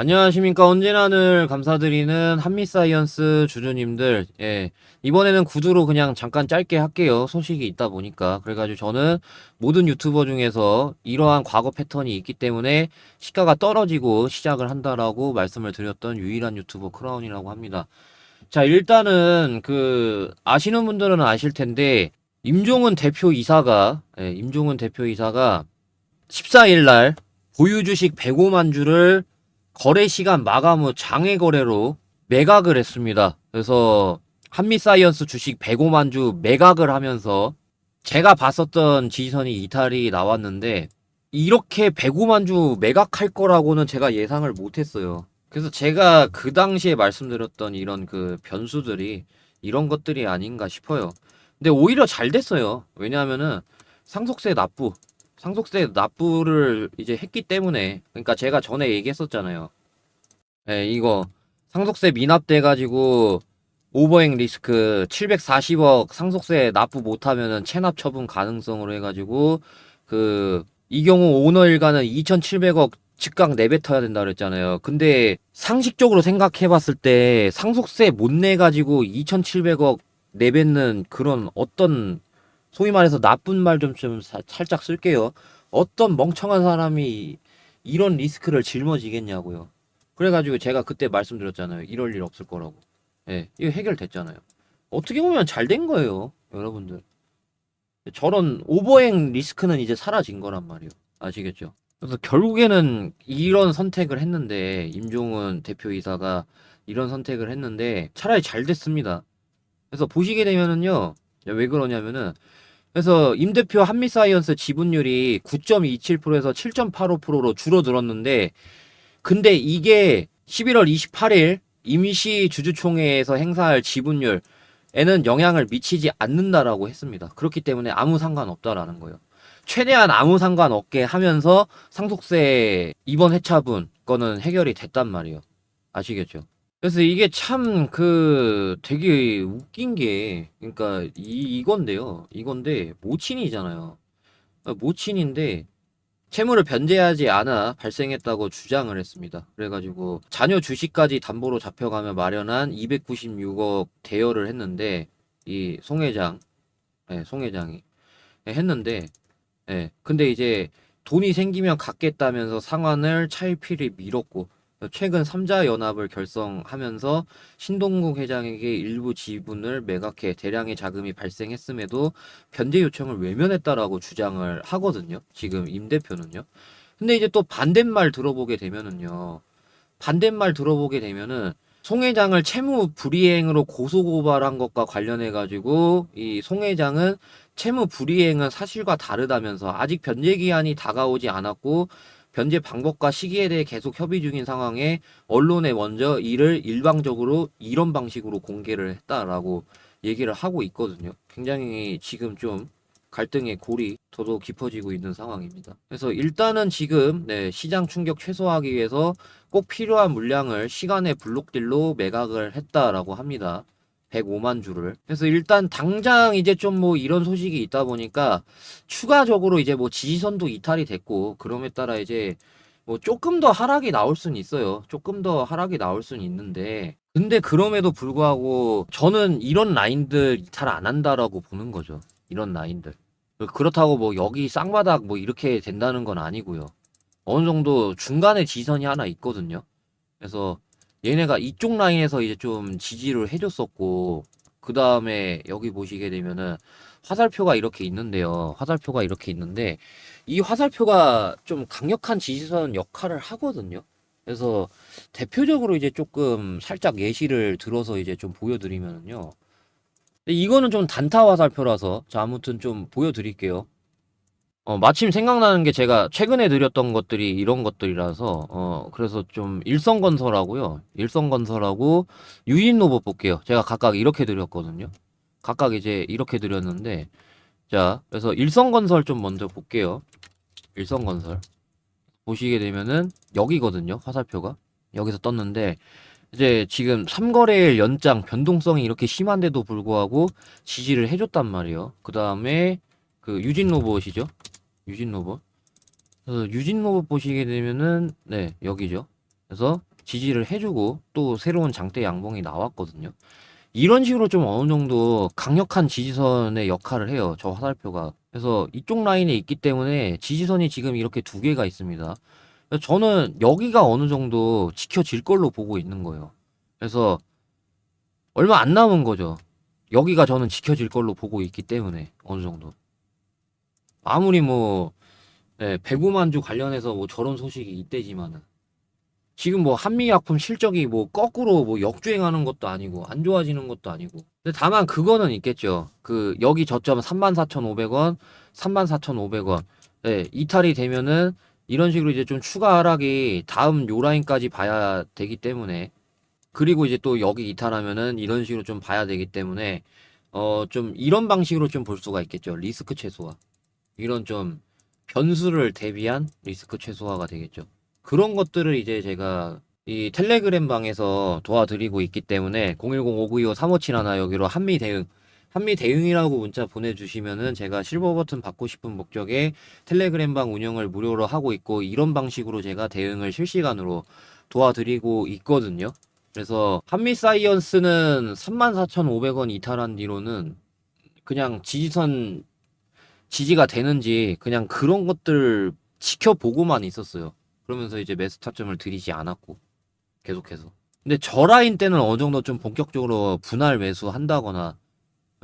안녕하십니까. 언제나 늘 감사드리는 한미사이언스 주주님들. 예. 이번에는 구두로 그냥 잠깐 짧게 할게요. 소식이 있다 보니까. 그래가지고 저는 모든 유튜버 중에서 이러한 과거 패턴이 있기 때문에 시가가 떨어지고 시작을 한다라고 말씀을 드렸던 유일한 유튜버 크라운이라고 합니다. 자, 일단은 그 아시는 분들은 아실 텐데 임종은 대표 이사가 예, 임종은 대표 이사가 14일 날 보유 주식 105만 주를 거래 시간 마감 후 장외 거래로 매각을 했습니다. 그래서 한미사이언스 주식 105만 주 매각을 하면서 제가 봤었던 지지선이 이탈이 나왔는데 이렇게 105만 주 매각할 거라고는 제가 예상을 못 했어요. 그래서 제가 그 당시에 말씀드렸던 이런 그 변수들이 이런 것들이 아닌가 싶어요. 근데 오히려 잘 됐어요. 왜냐하면은 상속세 납부, 상속세 납부를 이제 했기 때문에 그러니까 제가 전에 얘기했었잖아요. 예, 이거 상속세 미납돼 가지고 오버행 리스크 740억 상속세 납부 못하면은 체납 처분 가능성으로 해가지고 그 이 경우 오너 일가는 2,700억 즉각 내뱉어야 된다 그랬잖아요. 근데 상식적으로 생각해봤을 때 상속세 못 내가지고 2,700억 내뱉는 그런 어떤 소위 말해서 나쁜 말 좀 좀 살짝 쓸게요. 어떤 멍청한 사람이 이런 리스크를 짊어지겠냐고요. 그래가지고 제가 그때 말씀드렸잖아요. 이럴 일 없을 거라고. 예, 이거 해결됐잖아요. 어떻게 보면 잘 된 거예요, 여러분들. 저런 오버행 리스크는 이제 사라진 거란 말이에요. 아시겠죠? 그래서 결국에는 이런 선택을 했는데, 임종훈 대표이사가 이런 선택을 했는데, 차라리 잘 됐습니다. 그래서 보시게 되면은요, 왜 그러냐면은, 그래서 임 대표 한미사이언스 지분율이 9.27%에서 7.85%로 줄어들었는데, 근데 이게 11월 28일 임시 주주총회에서 행사할 지분율에는 영향을 미치지 않는다라고 했습니다. 그렇기 때문에 아무 상관없다라는 거예요. 최대한 아무 상관없게 하면서 상속세 이번 회차분 거는 해결이 됐단 말이에요. 아시겠죠? 그래서 이게 참 그 되게 웃긴 게 그러니까 이 이건데요. 이건데 모친이잖아요. 모친인데 채무를 변제하지 않아 발생했다고 주장을 했습니다. 그래가지고 자녀 주식까지 담보로 잡혀가며 마련한 296억 대여를 했는데 이 송 회장, 예, 송 회장이 예, 했는데, 예, 근데 이제 돈이 생기면 갚겠다면서 상환을 차일피일 미뤘고 최근 3자 연합을 결성하면서 신동국 회장에게 일부 지분을 매각해 대량의 자금이 발생했음에도 변제 요청을 외면했다라고 주장을 하거든요. 지금 임 대표는요. 근데 이제 또 반대말 들어보게 되면은요. 반대말 들어보게 되면은 송 회장을 채무 불이행으로 고소 고발한 것과 관련해 가지고 이 송 회장은 채무 불이행은 사실과 다르다면서 아직 변제 기한이 다가오지 않았고 변제 방법과 시기에 대해 계속 협의 중인 상황에 언론에 먼저 이를 일방적으로 이런 방식으로 공개를 했다라고 얘기를 하고 있거든요. 굉장히 지금 좀 갈등의 골이 더더욱 깊어지고 있는 상황입니다. 그래서 일단은 지금 네, 시장 충격 최소화하기 위해서 꼭 필요한 물량을 시간의 블록딜로 매각을 했다라고 합니다. 105만 주를. 그래서 일단 당장 이제 좀 뭐 이런 소식이 있다 보니까 추가적으로 이제 뭐 지지선도 이탈이 됐고 그럼에 따라 이제 뭐 조금 더 하락이 나올 수는 있어요. 조금 더 하락이 나올 수는 있는데 근데 그럼에도 불구하고 저는 이런 라인들 이탈 안 한다라고 보는 거죠. 이런 라인들. 그렇다고 뭐 여기 쌍바닥 뭐 이렇게 된다는 건 아니고요. 어느 정도 중간에 지선이 하나 있거든요. 그래서 얘네가 이쪽 라인에서 이제 좀 지지를 해줬었고 그 다음에 여기 보시게 되면은 화살표가 이렇게 있는데요. 화살표가 이렇게 있는데 이 화살표가 좀 강력한 지지선 역할을 하거든요. 그래서 대표적으로 이제 조금 살짝 예시를 들어서 이제 좀 보여드리면은요. 이거는 좀 단타 화살표라서 자 아무튼 좀 보여드릴게요. 어, 마침 생각나는 게 제가 최근에 드렸던 것들이 이런 것들이라서, 어, 그래서 좀 일성건설하고요. 일성건설하고 유인로봇 볼게요. 제가 각각 이렇게 드렸거든요. 각각 이제 이렇게 드렸는데, 자, 그래서 일성건설 좀 먼저 볼게요. 일성건설. 보시게 되면은 여기거든요. 화살표가. 여기서 떴는데, 이제 지금 3거래일 연장 변동성이 이렇게 심한데도 불구하고 지지를 해줬단 말이에요. 그 다음에 그 유진 로봇이죠. 유진 로봇. 그래서 유진 로봇 보시게 되면은 네 여기죠. 그래서 지지를 해주고 또 새로운 장대 양봉이 나왔거든요. 이런 식으로 좀 어느 정도 강력한 지지선의 역할을 해요. 저 화살표가. 그래서 이쪽 라인에 있기 때문에 지지선이 지금 이렇게 두 개가 있습니다. 저는 여기가 어느 정도 지켜질 걸로 보고 있는 거예요. 그래서 얼마 안 남은 거죠. 여기가 저는 지켜질 걸로 보고 있기 때문에 어느 정도. 아무리 뭐 예, 배구만주 관련해서 뭐 저런 소식이 있대지만은 지금 뭐 한미약품 실적이 뭐 거꾸로 뭐 역주행하는 것도 아니고 안 좋아지는 것도 아니고. 근데 다만 그거는 있겠죠. 그 여기 저점 34,500원 34,500원. 예, 이탈이 되면은 이런 식으로 이제 좀 추가 하락이 다음 요 라인까지 봐야 되기 때문에 그리고 이제 또 여기 이탈하면은 이런 식으로 좀 봐야 되기 때문에 어 좀 이런 방식으로 좀 볼 수가 있겠죠. 리스크 최소화 이런 좀 변수를 대비한 리스크 최소화가 되겠죠. 그런 것들을 이제 제가 이 텔레그램 방에서 도와드리고 있기 때문에 010-5925-3571 여기로 한미 대응 한미 대응이라고 문자 보내주시면은 제가 실버 버튼 받고 싶은 목적에 텔레그램 방 운영을 무료로 하고 있고 이런 방식으로 제가 대응을 실시간으로 도와드리고 있거든요. 그래서 한미 사이언스는 34,500원 이탈한 뒤로는 그냥 지지선 지지가 되는지 그냥 그런 것들 지켜보고만 있었어요. 그러면서 이제 매수 타점을 들이지 않았고 계속해서. 근데 저 라인 때는 어느 정도 좀 본격적으로 분할 매수 한다거나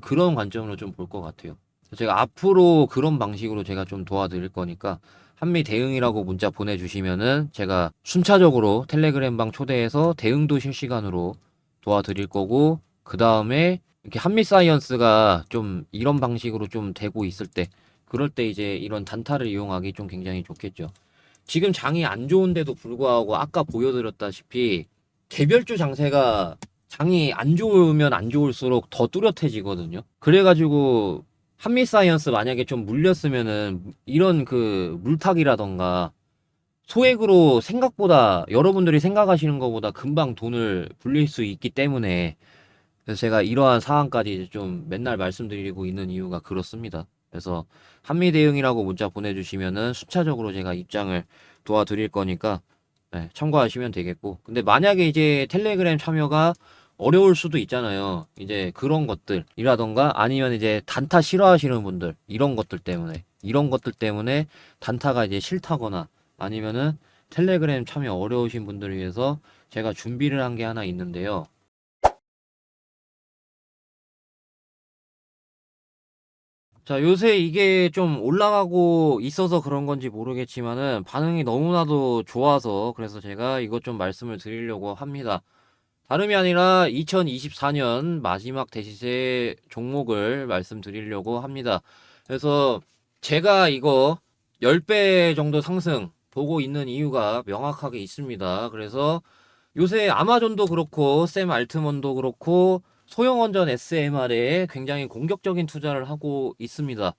그런 관점으로 좀 볼 것 같아요. 제가 앞으로 그런 방식으로 제가 좀 도와드릴 거니까 한미 대응이라고 문자 보내주시면은 제가 순차적으로 텔레그램 방 초대해서 대응도 실시간으로 도와드릴 거고 그 다음에 이렇게 한미 사이언스가 좀 이런 방식으로 좀 되고 있을 때 그럴 때 이제 이런 단타를 이용하기 좀 굉장히 좋겠죠. 지금 장이 안 좋은데도 불구하고 아까 보여드렸다시피 개별주 장세가 장이 안 좋으면 안 좋을수록 더 뚜렷해지거든요. 그래가지고 한미 사이언스 만약에 좀 물렸으면은 이런 그 물타기라던가 소액으로 생각보다 여러분들이 생각하시는 것보다 금방 돈을 불릴 수 있기 때문에 그래서 제가 이러한 사항까지 좀 맨날 말씀드리고 있는 이유가 그렇습니다. 그래서 한미 대응이라고 문자 보내주시면은 순차적으로 제가 입장을 도와드릴 거니까 네, 참고하시면 되겠고. 근데 만약에 이제 텔레그램 참여가 어려울 수도 있잖아요. 이제 그런 것들이라던가 아니면 이제 단타 싫어하시는 분들 이런 것들 때문에 이런 것들 때문에 단타가 이제 싫다거나 아니면은 텔레그램 참여 어려우신 분들을 위해서 제가 준비를 한 게 하나 있는데요. 자, 요새 이게 좀 올라가고 있어서 그런 건지 모르겠지만은 반응이 너무나도 좋아서 그래서 제가 이것 좀 말씀을 드리려고 합니다. 다름이 아니라 2024년 마지막 대시세 종목을 말씀드리려고 합니다. 그래서 제가 이거 10배 정도 상승 보고 있는 이유가 명확하게 있습니다. 그래서 요새 아마존도 그렇고 샘 알트먼도 그렇고 소형원전 SMR에 굉장히 공격적인 투자를 하고 있습니다.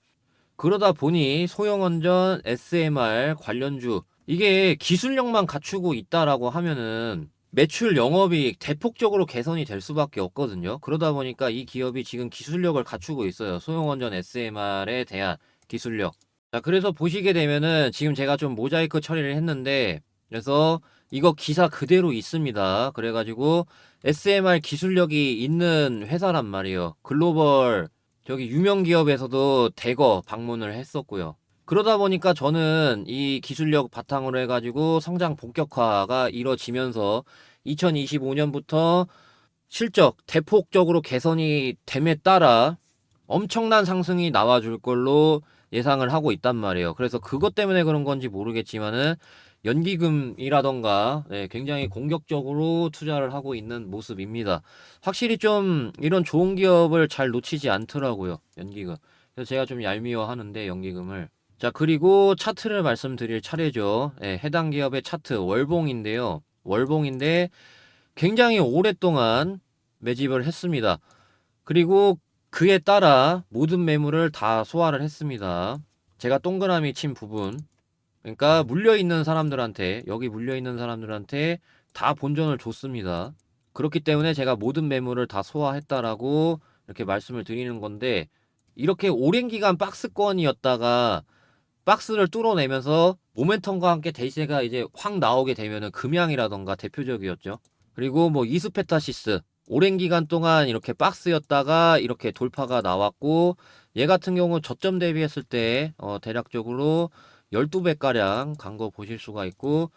그러다 보니 소형원전 SMR 관련주 이게 기술력만 갖추고 있다라고 하면은 매출 영업이익 대폭적으로 개선이 될 수밖에 없거든요. 그러다 보니까 이 기업이 지금 기술력을 갖추고 있어요. 소형원전 SMR에 대한 기술력. 자, 그래서 보시게 되면은 지금 제가 좀 모자이크 처리를 했는데 그래서 이거 기사 그대로 있습니다. 그래가지고 SMR 기술력이 있는 회사란 말이에요. 글로벌 저기 유명 기업에서도 대거 방문을 했었고요. 그러다 보니까 저는 이 기술력 바탕으로 해가지고 성장 본격화가 이뤄지면서 2025년부터 실적 대폭적으로 개선이 됨에 따라 엄청난 상승이 나와줄 걸로 예상을 하고 있단 말이에요. 그래서 그것 때문에 그런 건지 모르겠지만은 연기금이라던가 네, 굉장히 공격적으로 투자를 하고 있는 모습입니다. 확실히 좀 이런 좋은 기업을 잘 놓치지 않더라고요. 연기금. 그래서 제가 좀 얄미워 하는데 연기금을. 자, 그리고 차트를 말씀드릴 차례죠. 네, 해당 기업의 차트 월봉인데요. 월봉인데 굉장히 오랫동안 매집을 했습니다. 그리고 그에 따라 모든 매물을 다 소화를 했습니다. 제가 동그라미 친 부분 그러니까 물려 있는 사람들한테 여기 물려 있는 사람들한테 다 본전을 줬습니다. 그렇기 때문에 제가 모든 매물을 다 소화했다라고 이렇게 말씀을 드리는 건데 이렇게 오랜 기간 박스권이었다가 박스를 뚫어내면서 모멘텀과 함께 대시세가 이제 확 나오게 되면은 금양이라던가 대표적이었죠. 그리고 뭐 이스페타시스 오랜 기간 동안 이렇게 박스였다가 이렇게 돌파가 나왔고 얘 같은 경우 저점 대비했을 때 어, 대략적으로 12배 가량 간 거 보실 수가 있고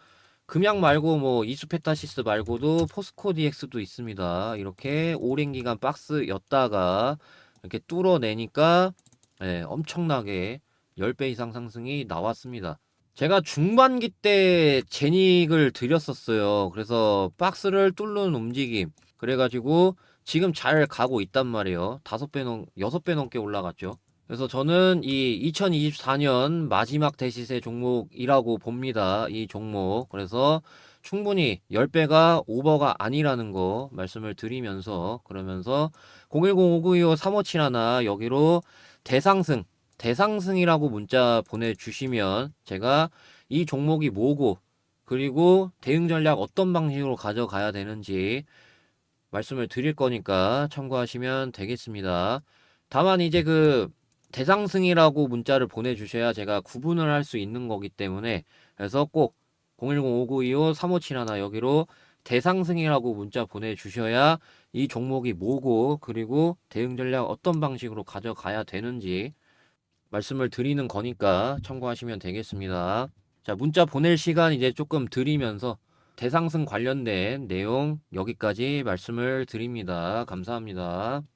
금양 말고 뭐 이스페타시스 말고도 포스코 DX도 있습니다. 이렇게 오랜 기간 박스였다가 이렇게 뚫어내니까 예, 엄청나게 10배 이상 상승이 나왔습니다. 제가 중반기 때 제닉을 드렸었어요. 그래서 박스를 뚫는 움직임. 그래가지고 지금 잘 가고 있단 말이에요. 다섯 배 넘, 여섯 배 넘게 올라갔죠. 그래서 저는 이 2024년 마지막 대시세 종목이라고 봅니다. 이 종목. 그래서 충분히 10배가 오버가 아니라는 거 말씀을 드리면서 그러면서 010-5925-357 여기로 대상승 대상승이라고 문자 보내주시면 제가 이 종목이 뭐고 그리고 대응 전략 어떤 방식으로 가져가야 되는지 말씀을 드릴 거니까 참고하시면 되겠습니다. 다만 이제 그 대상승이라고 문자를 보내주셔야 제가 구분을 할 수 있는 거기 때문에 그래서 꼭 010-5925-3571 여기로 대상승이라고 문자 보내주셔야 이 종목이 뭐고 그리고 대응 전략 어떤 방식으로 가져가야 되는지 말씀을 드리는 거니까 참고하시면 되겠습니다. 자, 문자 보낼 시간 이제 조금 드리면서 대상승 관련된 내용 여기까지 말씀을 드립니다. 감사합니다.